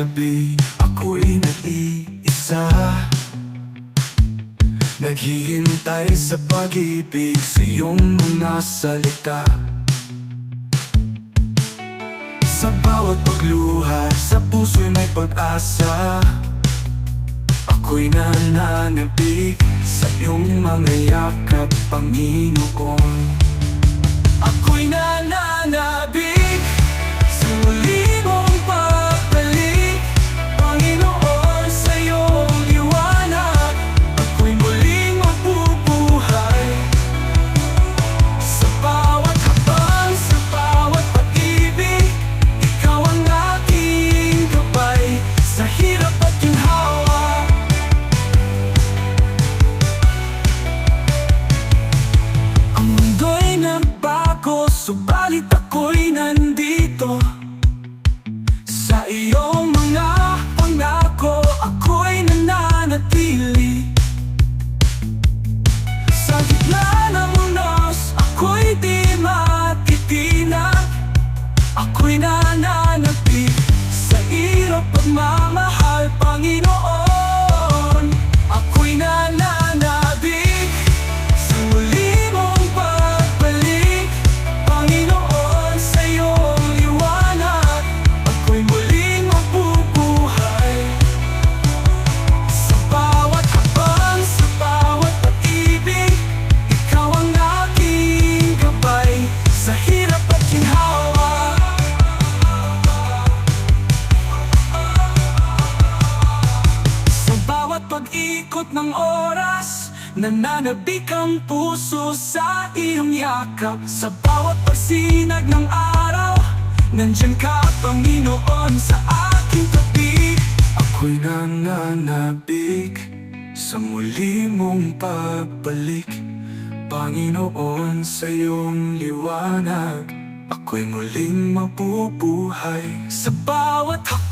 gabi Ako'y nag-iisa. Naghihintay sa pag-ibig Sa iyong mga salita. Sa bawat pagluha Sa puso'y may pag-asa Ako'y nananabik Sa iyong mga yakap Panginoon. Ako'y nananabik nagbago Subalit ako'y nandito. Sa iyong mga pangako Ako'y nananatili. Sa gitna ng unos Ako'y di matitinag Ako'y nananapit Sa irap pagmamahal Panginoon pag-ikot ng oras Nananabik ang puso sa iyong yakap Sa bawat pagsinag ng araw Nandyan ka, Panginoon, sa aking tabi. Ako'y nananabik Sa muli mong pagbalik. Panginoon, sa iyong liwanag Ako'y muling mabubuhay. Sa bawat hakbang